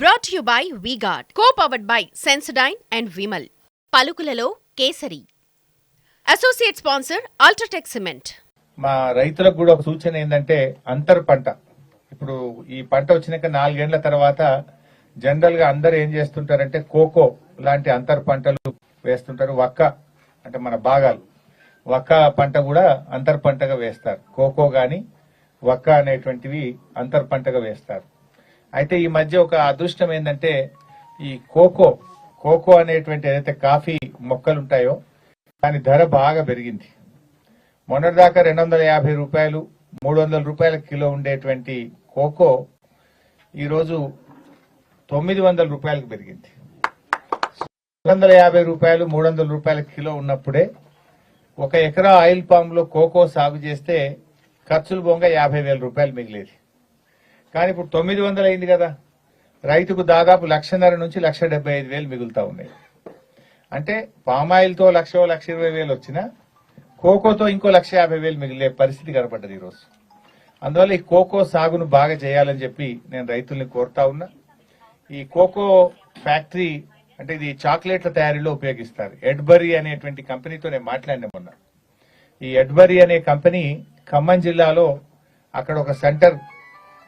Brought you by V-Guard co powered by Sensodyne and Vimal పలుకులలో kesari. Associate sponsor UltraTech cement మా రైతులకు కూడా ఒక సూచన ఏంటంటే అంతర్ పంట. ఇప్పుడు ఈ పంట వచ్చినాక నాలుగేళ్ళ తర్వాత జనరల్గా అందరు ఏం చేస్తుంటారంటే కోకో లాంటి అంతర్ పంటలు వేస్తుంటారు. వక్క అంటే మన భాగాలు. వక్క పంట కూడా అంతర్ పంటగా వేస్తారు. కోకో గాని వక్క అనేటువంటివి అంతర్ పంటగా వేస్తారు. అయితే ఈ మధ్య ఒక అదృష్టం ఏంటంటే ఈ కోకో కోకో అనేటువంటి ఏదైతే కాఫీ మొక్కలు ఉంటాయో దాని ధర బాగా పెరిగింది. మొన్నటిదాకా రెండు వందల యాభై రూపాయలు మూడు వందల రూపాయల కిలో ఉండేటువంటి కోకో ఈరోజు తొమ్మిది వందల రూపాయలకు పెరిగింది. రెండు వందల యాభై రూపాయలు మూడు వందల రూపాయల కిలో ఉన్నప్పుడే ఒక ఎకరా ఆయిల్ పామ్లో కోకో సాగు చేస్తే ఖర్చులు బొంగ యాభై వేల రూపాయలు మిగిలేది. కానీ ఇప్పుడు తొమ్మిది వందలు అయింది కదా. రైతుకు దాదాపు లక్షన్నర నుంచి లక్ష డెబ్బై ఐదు వేలు మిగులుతా ఉన్నాయి. అంటే పామాయిల్తో లక్ష లక్ష ఇరవై వేలు వచ్చినా కోకోతో ఇంకో లక్ష యాభై వేలు మిగిలే పరిస్థితి కనపడ్డది ఈరోజు. అందువల్ల ఈ కోకో సాగును బాగా చేయాలని చెప్పి నేను రైతుల్ని కోరుతా ఉన్నా. ఈ కోకో ఫ్యాక్టరీ అంటే ఇది చాక్లెట్ల తయారీలో ఉపయోగిస్తారు. ఎడ్బరీ అనేటువంటి కంపెనీతో నేను మాట్లాడిన మొన్న. ఈ ఎడ్బరీ అనే కంపెనీ ఖమ్మం జిల్లాలో అక్కడ ఒక సెంటర్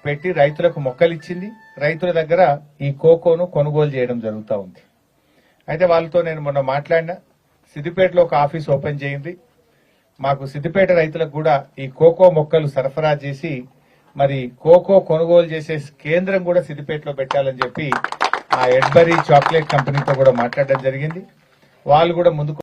పెట్టి రైతులకు మొక్కలు ఇచ్చింది రైతుల దగ్గర ఈ కోకోను కొనుగోలు చేయడం జరుగుతూ ఉంది. అయితే వాళ్ళతో నేను మొన్న మాట్లాడిన. సిద్దిపేటలో ఒక ఆఫీస్ ఓపెన్ చేయింది. మాకు సిద్దిపేట రైతులకు కూడా ఈ కోకో మొక్కలు సరఫరా చేసి మరి కోకో కొనుగోలు చేసే కేంద్రం కూడా సిద్దిపేటలో పెట్టాలని చెప్పి ఆ ఎడ్బరీ చాక్లెట్ కంపెనీతో కూడా మాట్లాడడం జరిగింది. వాళ్ళు కూడా ముందుకు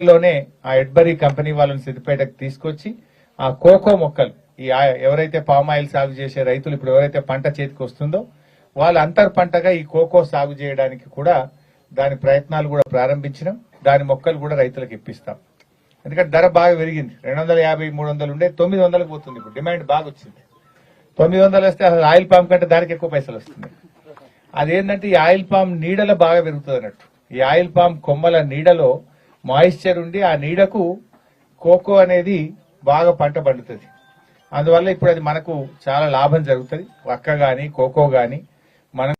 లోనే ఆ ఎడ్బరీ కంపెనీ వాళ్ళని సిద్దిపేటకు తీసుకొచ్చి ఆ కోకో మొక్కలు ఈ ఆ- ఎవరైతే పామ్ ఆయిల్ సాగు చేసే రైతులు ఇప్పుడు ఎవరైతే పంట చేతికి వస్తుందో వాళ్ళ అంతర్ పంటగా ఈ కోకో సాగు చేయడానికి కూడా దాని ప్రయత్నాలు కూడా ప్రారంభించినాం. దాని మొక్కలు కూడా రైతులకు ఇప్పిస్తాం. ఎందుకంటే ధర బాగా పెరిగింది. రెండు వందల యాభై మూడు వందలు ఉండే తొమ్మిది వందలకు పోతుంది ఇప్పుడు. డిమాండ్ బాగా వచ్చింది. తొమ్మిది వందలు వస్తే అసలు ఆయిల్ పామ్ కంటే దానికి ఎక్కువ పైసలు వస్తుంది అదేంటంటే ఈ ఆయిల్ పామ్ నీడలో బాగా పెరుగుతుంది అన్నట్టు. ఈ ఆయిల్ పామ్ కొమ్మల నీడలో మాయిశ్చర్ ఉండి ఆ నీడకు కోకో అనేది బాగా పంట పండుతుంది. అందువల్ల ఇప్పుడు అది మనకు చాలా లాభం జరుగుతుంది. వక్క గాని కోకో గాని మనం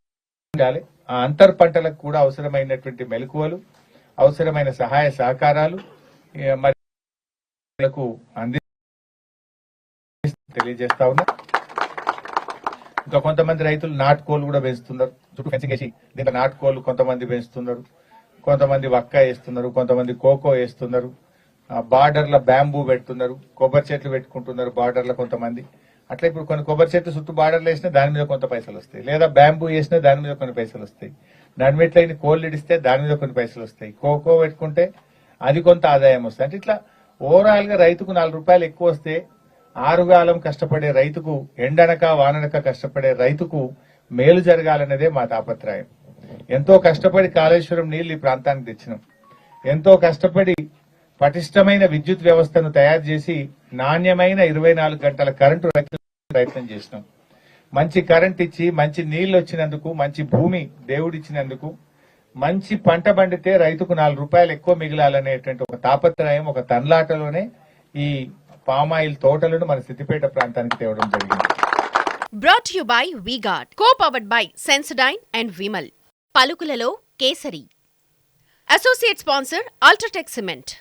ఉండాలి. ఆ అంతర్ పంటలకు కూడా అవసరమైనటువంటి మెలకువలు అవసరమైన సహాయ సహకారాలు మరి అంది తెలియజేస్తా ఉన్నా. ఇంకా కొంతమంది రైతులు నాటుకోలు కూడా పెంచుతున్నారు. చుట్టూ ఫెన్సింగ్ వేసి దీంట్లో నాటుకోలు కొంతమంది పెంచుతున్నారు. కొంతమంది వక్క వేస్తున్నారు. కొంతమంది కోకో వేస్తున్నారు. బార్డర్ల బ్యాంబూ పెడుతున్నారు కొబ్బరి చెట్లు పెట్టుకుంటున్నారు బార్డర్ల కొంతమంది. అట్లా ఇప్పుడు కొన్ని కొబ్బరి చెట్లు చుట్టూ బార్డర్లు వేసినా దాని మీద కొంత పైసలు వస్తాయి. లేదా బ్యాంబూ వేసినా దాని మీద కొన్ని పైసలు వస్తాయి. దాని కోళ్ళు ఇడిస్తే దాని మీద కొన్ని పైసలు వస్తాయి. కోకో పెట్టుకుంటే అది కొంత ఆదాయం వస్తుంది. అంటే ఇట్లా ఓవరాల్గా రైతుకు నాలుగు రూపాయలు ఎక్కువ వస్తే ఆరుగాలం కష్టపడే రైతుకు ఎండనక వాననక కష్టపడే రైతుకు మేలు జరగాలన్నదే మా తాపత్రయం. ఎంతో కష్టపడి కాళేశ్వరం నీళ్ళు ఈ ప్రాంతానికి తెచ్చినాం. ఎంతో కష్టపడి పటిష్టమైన విద్యుత్ వ్యవస్థను తయారు చేసి నాణ్యమైన ఇరవై నాలుగు గంటల కరెంటు ప్రయత్నం చేసినాం. మంచి కరెంట్ ఇచ్చి మంచి నీళ్ళు వచ్చినందుకు మంచి భూమి దేవుడిచ్చినందుకు మంచి పంట పండితే రైతుకు నాలుగు రూపాయలు ఎక్కువ మిగిలాలనేటువంటి ఒక తాపత్రయం ఒక తన్లాటలోనే ఈ పామాయిల్ తోటలను మన సిద్దిపేట ప్రాంతానికి తేవడం జరిగింది. Brought you by V-Guard co powered by Sensodyne and Vimal పలుకులలో kesari. Associate sponsor UltraTech cement